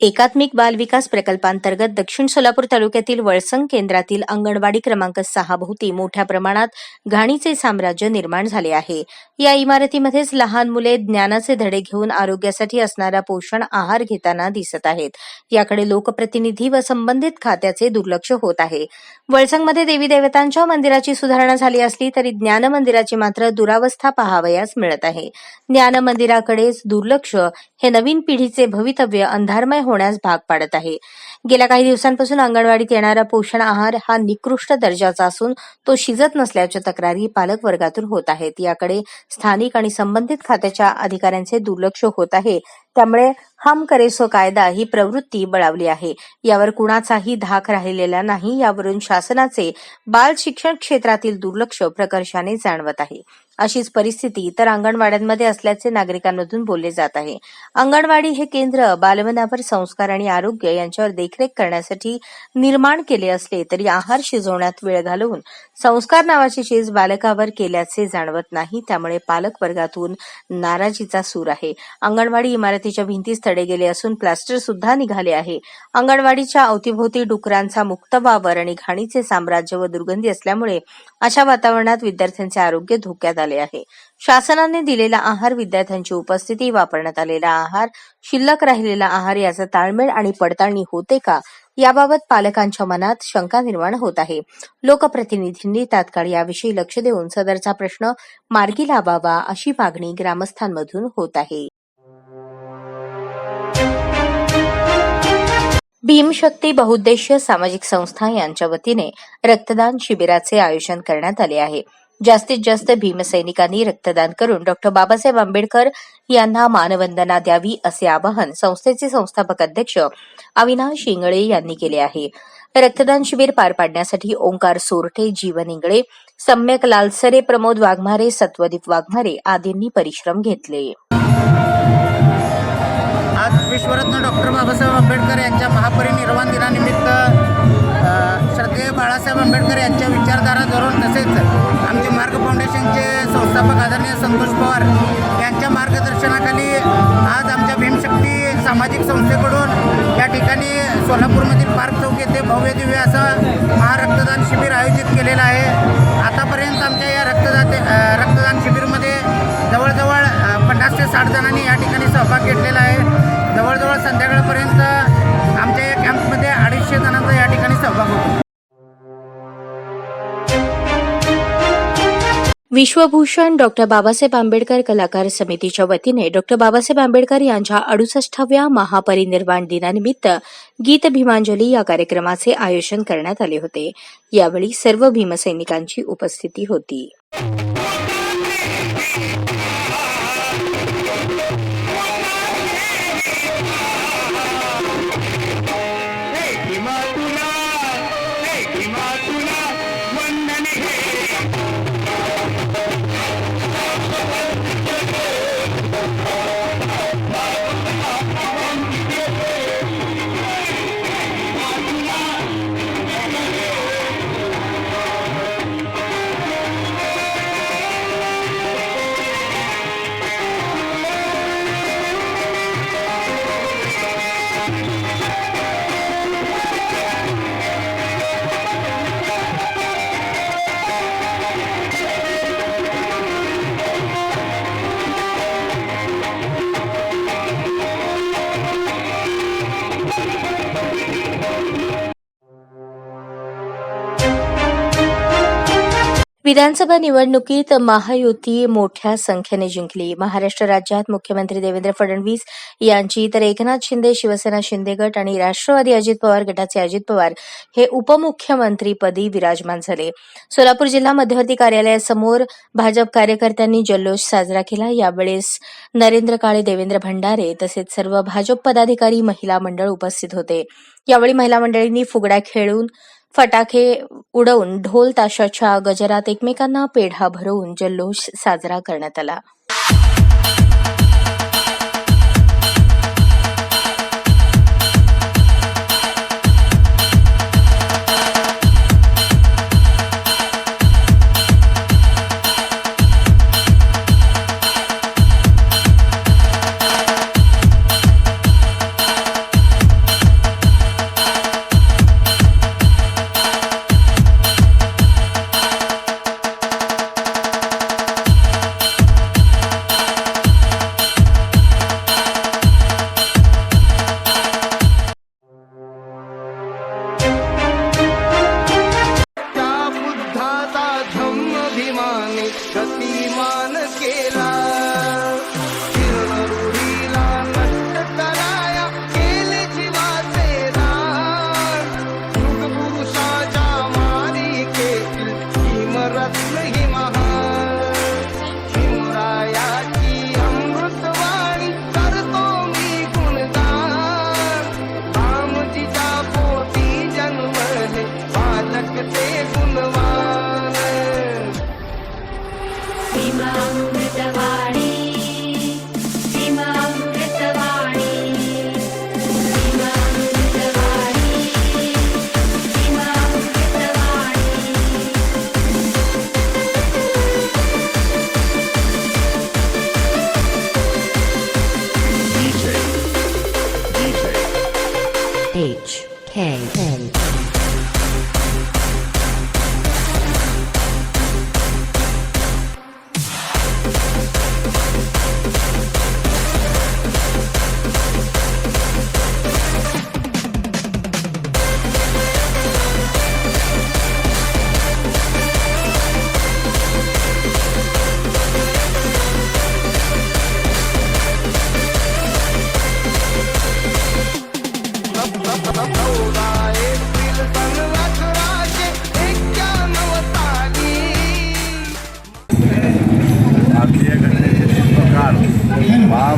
एकात्मिक बाल विकास प्रकल्पांतर्गत दक्षिण सोलापूर तालुक्यातील वळसंग केंद्रातील अंगणवाडी क्रमांक सहा भोवती मोठ्या प्रमाणात घाणीचे साम्राज्य निर्माण झाले आहे. या इमारतीमध्येच लहान मुले ज्ञानाचे धडे घेऊन आरोग्यासाठी असणारा पोषण आहार घेताना दिसत आहेत. याकडे लोकप्रतिनिधी व संबंधित खात्याचे दुर्लक्ष होत आहे. वळसंगमध्ये देवी देवतांच्या मंदिराची सुधारणा झाली असली तरी ज्ञान मंदिराची मात्र दुरावस्था पाहावयास मिळत आहे. ज्ञान मंदिराकडेच दुर्लक्ष हे नवीन पिढीचे भवितव्य अंधारमय होण्यास भाग पाडत आहे. गेल्या काही दिवसांपासून अंगणवाडीत येणारा पोषण आहार हा निकृष्ट दर्जाचा असून तो शिजत नसल्याच्या तक्रारी पालक वर्गातून होत आहेत. याकडे स्थानिक आणि संबंधित खात्याच्या अधिकाऱ्यांचे दुर्लक्ष होत आहे. त्यामुळे हम करेसो कायदा ही प्रवृत्ती बळावली आहे. यावर कुणाचाही धाक राहिलेला नाही यावरून शासनाचे बाल शिक्षण क्षेत्रातील दुर्लक्ष प्रकर्षाने जाणवत आहे. अशीच परिस्थिती इतर अंगणवाड्यांमध्ये असल्याचे नागरिकांमधून बोलले जात आहे. अंगणवाडी हे केंद्र बालमनावर संस्कार आणि आरोग्य यांच्यावर देखरेख करण्यासाठी निर्माण केले असले तरी आहार शिजवण्यात वेळ घालवून संस्कार नावाची चीज बालकावर केल्याचे जाणवत नाही त्यामुळे पालक वर्गातून नाराजीचा सूर आहे. अंगणवाडी इमारती इमारतीच्या भिंतीस तडे गेले असून प्लास्टर सुद्धा निघाले आहे. अंगणवाडीच्या अवतीभोवती डुकरांचा मुक्त वावर आणि घाणीचे साम्राज्य व दुर्गंधी असल्यामुळे अशा वातावरणात विद्यार्थ्यांचे आरोग्य धोक्यात आले आहे. शासनाने दिलेला आहार विद्यार्थ्यांची उपस्थिती वापरण्यात आलेला आहार शिल्लक राहिलेला आहार याचा ताळमेळ आणि पडताळणी होते का याबाबत पालकांच्या मनात शंका निर्माण होत आहे. लोकप्रतिनिधींनी तात्काळ याविषयी लक्ष देऊन सदरचा प्रश्न मार्गी लावावा अशी मागणी ग्रामस्थांमधून होत आहे. भीमशक्ती बहुउद्देशीय सामाजिक संस्था यांच्या वतीने रक्तदान शिबिराचे आयोजन करण्यात आले आहे. जास्तीत जास्त भीमसैनिकांनी रक्तदान करून डॉक्टर बाबासाहेब आंबेडकर यांना मानवंदना द्यावी असे आवाहन संस्थेचे संस्थापक अध्यक्ष अविनाश इंगळे यांनी केले आहे. रक्तदान शिबिर पार पाडण्यासाठी ओंकार सोरठे जीवन इंगळे सम्यक लालसरे प्रमोद वाघमारे सत्वदीप वाघमारे आदींनी परिश्रम घेतले. आज विश्वरत्न डॉक्टर बाबासाहेब आंबेडकर यांच्या महापरिनिर्वाण दिनानिमित्त श्रद्धेय बाळासाहेब आंबेडकर यांच्या विचारधारा धरून तसेच आमचे मार्ग फाउंडेशनचे संस्थापक आदरणीय संतोष पवार यांच्या मार्गदर्शनाखाली आज आमच्या भीमशक्ती सामाजिक संस्थेकडून या ठिकाणी सोलापूरमधील पार्क चौक येथे भव्य दिव्य असं महारक्तदान शिबिर आयोजित केलेलं आहे. आतापर्यंत आमच्या या रक्तदाते रक्तदान शिबिरमध्ये जवळजवळ पन्नास ते साठ जणांनी या ठिकाणी सहभाग घेतलेला आहे. जवळजवळ संध्याकाळपर्यंत आमच्या या कॅम्पमध्ये अडीचशे जणांचा या ठिकाणी सहभाग होतो. विश्वभूषण डॉक्टर बाबासाहेब आंबेडकर कलाकार समितीच्या वतीने डॉक्टर बाबासाहेब आंबेडकर यांच्या अडुसष्टाव्या महापरिनिर्वाण दिनानिमित्त गीत भीमांजली या कार्यक्रमाचे आयोजन करण्यात आले होते. यावेळी सर्व भीमसैनिकांची उपस्थिती होती. विधानसभा निवडणुकीत महायुती मोठ्या संख्येने जिंकली. महाराष्ट्र राज्यात मुख्यमंत्री देवेंद्र फडणवीस यांची तर एकनाथ शिंदे शिवसेना शिंदे गट आणि राष्ट्रवादी अजित पवार गटाचे अजित पवार हे उपमुख्यमंत्रीपदी विराजमान झाले. सोलापूर जिल्हा मध्यवर्ती कार्यालयासमोर भाजप कार्यकर्त्यांनी जल्लोष साजरा केला. यावेळेस नरेंद्र काळे देवेंद्र भंडारे तसेच सर्व भाजप पदाधिकारी महिला मंडळ उपस्थित होते. यावेळी महिला मंडळींनी फुगड्या खेळून फटाके उडवून ढोल ताशाच्या गजरात एकमेकांना पेढा भरवून जल्लोष साजरा करण्यात आला.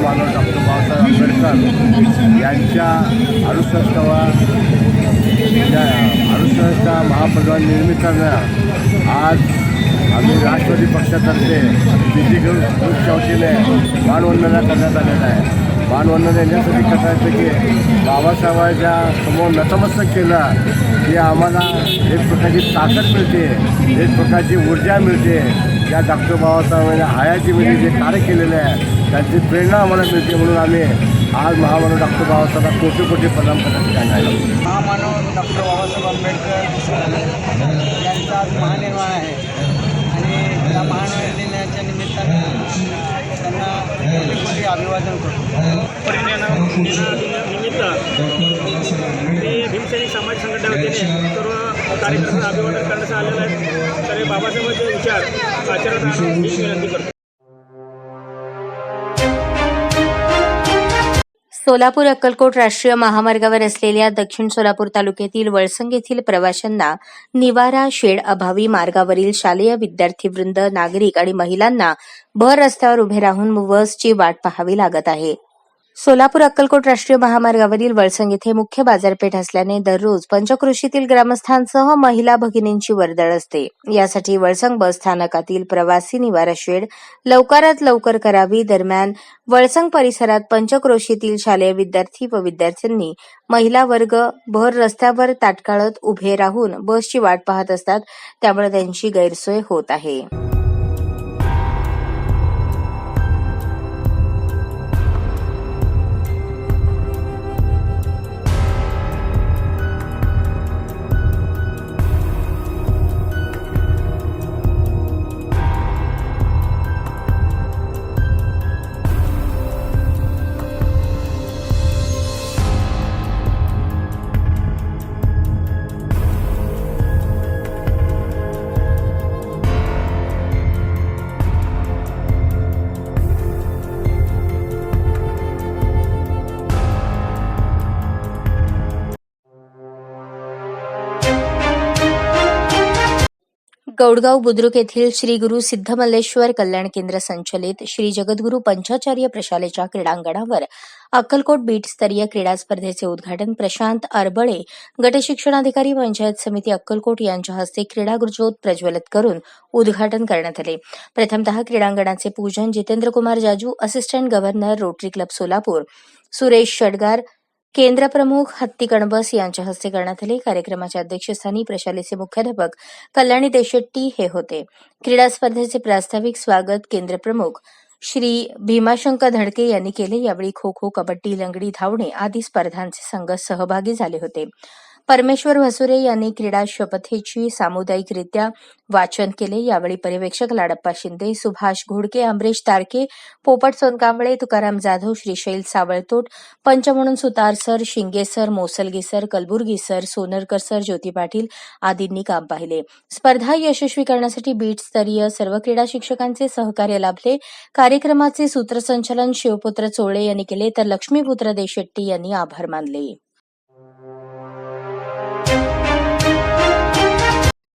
महामानव डॉक्टर बाबासाहेब आंबेडकर यांच्या अडुसष्टवा या महाप्रजा महापरिवार आज आम्ही राष्ट्रवादी पक्षातर्फे दिल्ली ग्रुपच्या वतीने मानवंदना करण्यात आलेला आहे. मानवंदना येण्यासाठी करायचं की बाबासाहेबांच्या समोर नतमस्तक केलं की आम्हाला एक प्रकारची ताकद मिळते एक प्रकारची ऊर्जा मिळते. या डॉक्टर बाबासाहेबांनी आयाची म्हणजे जे कार्य केलेले आहे त्यांची प्रेरणा आम्हाला मिळते म्हणून आम्ही आज महामानव डॉक्टर बाबासाहेब कोटी कोटी प्रणाम करण्यासाठी आहे. महामानव डॉक्टर बाबासाहेब आंबेडकर यांचा आज महानिर्वाण आहे. आणि त्या महानिर्वाणाच्या निमित्ताने त्यांना अभिवादन करतो. निमित्त मी भीमसैनिक समाज संघटना वतीने सर्व कार्यकर्त्यांना अभिवादन करण्यास आलेलं आहे. तर बाबासाहेबांचे विचार आचरणात आणून विनंती करतो. सोलापूर अक्कलकोट राष्ट्रीय महामार्गावर असलेल्या दक्षिण सोलापूर तालुक्यातील वळसंग येथील प्रवाशांना निवारा शेड अभावी मार्गावरील शालेय विद्यार्थीवृंद नागरिक आणि महिलांना भर रस्त्यावर उभे राहून बसची वाट पाहावी लागत आहे. सोलापूर अक्कलकोट राष्ट्रीय महामार्गावरील वळसंग येथे मुख्य बाजारपेठ असल्याने दररोज पंचक्रोशीतील ग्रामस्थांसह महिला भगिनींची वर्दळ असते. यासाठी वळसंग बस स्थानकातील प्रवासी निवारा शेड लवकरात लवकर करावी. दरम्यान वळसंग परिसरात पंचक्रोशीतील शालेय विद्यार्थी व विद्यार्थ्यांनी महिला वर्ग भर रस्त्यावर ताटकाळत उभे राहून बसची वाट पाहत असतात. त्यामुळे त्यांची गैरसोय होत आहे. कौडगाव बुद्रुक येथील श्री गुरु सिद्धमल्लेश्वर कल्याण केंद्र संचलित श्री जगद्गुरु पंचाचार्य प्रशालेच्या क्रीडांगणावर अक्कलकोट बीट स्तरीय क्रीडा स्पर्धेचे उद्घाटन प्रशांत अरबळे गटशिक्षणाधिकारी पंचायत समिती अक्कलकोट यांच्या हस्ते क्रीडागृज्योत प्रज्वलित करून उद्घाटन करण्यात आले. प्रथमतः क्रीडांगणाचे पूजन Jitendra Kumar Jaju assistant governor Rotary club Solapur Suresh Shadgar केंद्रप्रमुख Hatti Kanbas यांच्या हस्ते करण्यात आले. कार्यक्रमाच्या अध्यक्षस्थानी प्रशालेचे मुख्याध्यापक कल्याणी देशेट्टी हे होते. क्रीडा स्पर्धेचे प्रास्ताविक स्वागत केंद्रप्रमुख श्री भीमाशंकर धडके यांनी केले. यावेळी खो खो कबड्डी लंगडी धावणे आदी स्पर्धांचे संघ सहभागी झाले होते. परमेश्वर भसुरे यांनी क्रीडा शपथेची सामुदायिकरित्या वाचन केले. यावेळी पर्यवेक्षक लाडप्पा शिंदे सुभाष घोडके अमरीश तारके पोपट सोनकांबळे तुकाराम जाधव श्रीशैल सावळतोट पंच म्हणून Sutar sir Shinge sir Mosalgi sir Kalburgi sir Sonarkar sir Jyoti Patil आदींनी काम पाहिले. स्पर्धा यशस्वी करण्यासाठी बीट स्तरीय सर्व क्रीडा शिक्षकांचे सहकार्य लाभले. कार्यक्रमाचे सूत्रसंचालन शिवपुत्र चोळे यांनी केले. तर लक्ष्मीपुत्र देशेट्टी यांनी आभार मानले.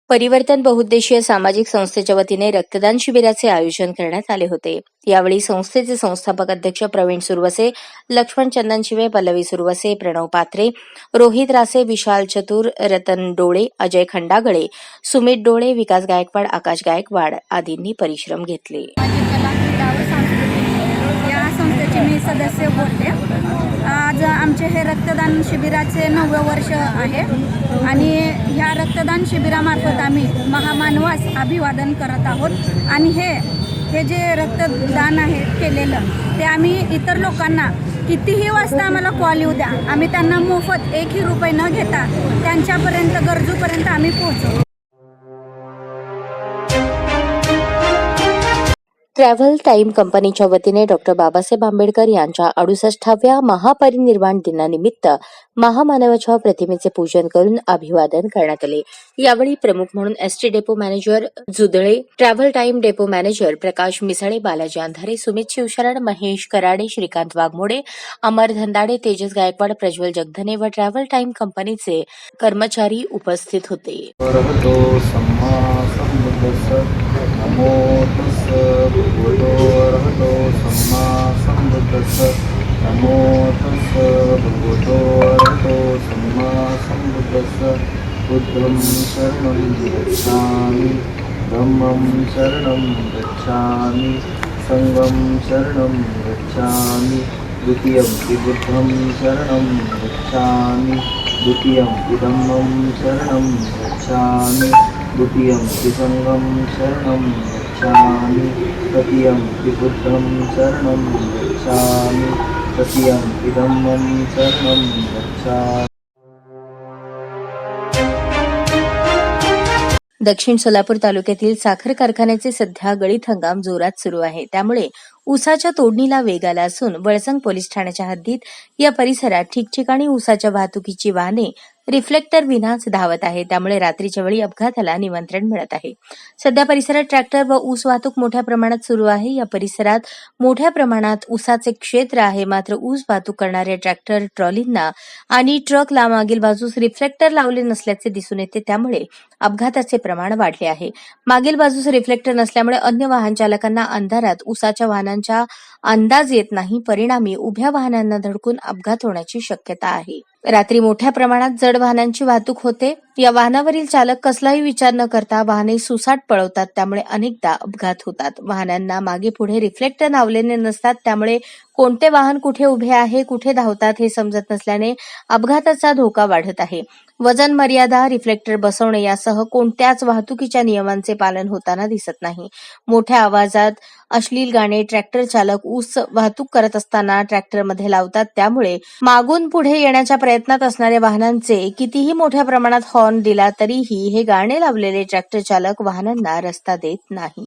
परिवर्तन बहुउद्देशीय सामाजिक संस्थेच्या वतीने रक्तदान शिबिराचे आयोजन करण्यात आले होते. यावेळी संस्थेचे संस्थापक अध्यक्ष प्रवीण सुरवसे लक्ष्मण चंदन शिवे पल्लवी सुरवसे प्रणव पात्रे रोहित रासे विशाल चतुर रतन डोळे अजय खंडागळे सुमित डोळे विकास गायकवाड आकाश गायकवाड आदींनी परिश्रम घेतले. या संस्थेचे मी सदस्य बोलते. आज आमचे हे रक्तदान शिबिराचे नववे वर्ष आहे आणि ह्या रक्तदान शिबिरामार्फत आम्ही महामानवास अभिवादन करत आहोत. आणि हे हे जे रक्तदान आहे केलेलं ते आम्ही इतर लोकांना कितीही वाजता आम्हाला कॉल येऊ द्या आम्ही त्यांना मोफत एकही रुपये न घेता त्यांच्यापर्यंत गरजूपर्यंत आम्ही पोहोचवू. ट्रॅव्हल टाईम कंपनीच्या वतीने डॉक्टर बाबासाहेब आंबेडकर यांच्या अडुसष्टाव्या महापरिनिर्वाण दिनानिमित्त महामानवाच्या प्रतिमेचे पूजन करून अभिवादन करण्यात आले. यावेळी प्रमुख म्हणून ST depot manager Judale travel time depot manager Prakash Misale Balaji Andhare Sumit Shivsharan Mahesh Karade Shrikant Waghmode Amar Dhandade Tejas Gaikwad Prajwal Jagdhane व ट्रॅव्हल टाईम कंपनीचे कर्मचारी उपस्थित होते. भगवतो अर्हतो सम्मा सम्बुद्धस्स नमो तस्स भगवतो अर्हतो सम्मा सम्बुद्धस्स बुद्धं शरणं गच्छामि. ब्रह्मं शरणं गच्छामि. सङ्गं शरणं गच्छामि. द्वितीयं हि शरणं गच्छामि. द्वितीयं हि शरणं गच्छामि. द्वितीयं त्रिसङ्गं शरणं गच्छामि तृतीयं विबुद्धं शरणं गच्छामि तृतीयं हि शरणं गच्छामि दक्षिण सोलापूर तालुक्यातील साखर कारखान्याचे सध्या गळीत हंगाम जोरात सुरू आहे. त्यामुळे ऊसाच्या तोडणीला वेग आला असून वळसंग पोलीस ठाण्याच्या हद्दीत या परिसरात ठिकठिकाणी ऊसाच्या वाहतुकीची वाहने रिफ्लेक्टर विनाच धावत आहे. त्यामुळे रात्रीच्या वेळी अपघाताला निमंत्रण मिळत आहे. सध्या परिसरात ट्रॅक्टर व ऊस वाहतूक मोठ्या प्रमाणात सुरू आहे. या परिसरात मोठ्या प्रमाणात ऊसाचे क्षेत्र आहे. मात्र ऊस वाहतूक करणाऱ्या ट्रॅक्टर ट्रॉलींना आणि ट्रकला मागील बाजूस रिफ्लेक्टर लावले नसल्याचे दिसून येते. त्यामुळे अपघाताचे प्रमाण वाढले आहे. मागील बाजूस रिफ्लेक्टर नसल्यामुळे अन्य वाहन चालकांना अंधारात ऊसाच्या वाहनांचा अंदाज येत नाही. परिणामी उभ्या वाहनांना धडकून अपघात होण्याची शक्यता आहे. रात्री मोठ्या प्रमाणात जड वाहनांची वाहतूक होते. या वाहनावरील चालक कसलाही विचार न करता वाहने सुसाट पळवतात त्यामुळे अनेकदा अपघात होतात. वाहनांना मागे पुढे रिफ्लेक्टर लावलेले नसतात त्यामुळे कोणते वाहन कुठे उभे आहे कुठे धावतात हे समजत नसल्याने अपघाताचा धोका वाढत आहे. वजन मर्यादा रिफ्लेक्टर बसवणे यासह कोणत्याच वाहतुकीच्या नियमांचे पालन होताना दिसत नाही. मोठ्या आवाजात अश्लील गाणे ट्रॅक्टर चालक ऊस वाहतूक करत असताना ट्रॅक्टरमध्ये लावतात त्यामुळे मागून पुढे येण्याच्या प्रयत्नात असणाऱ्या वाहनांचे कितीही मोठ्या प्रमाणात हॉर्न दिला तरीही हे गाणे लावलेले ट्रॅक्टर चालक वाहनांना रस्ता देत नाही.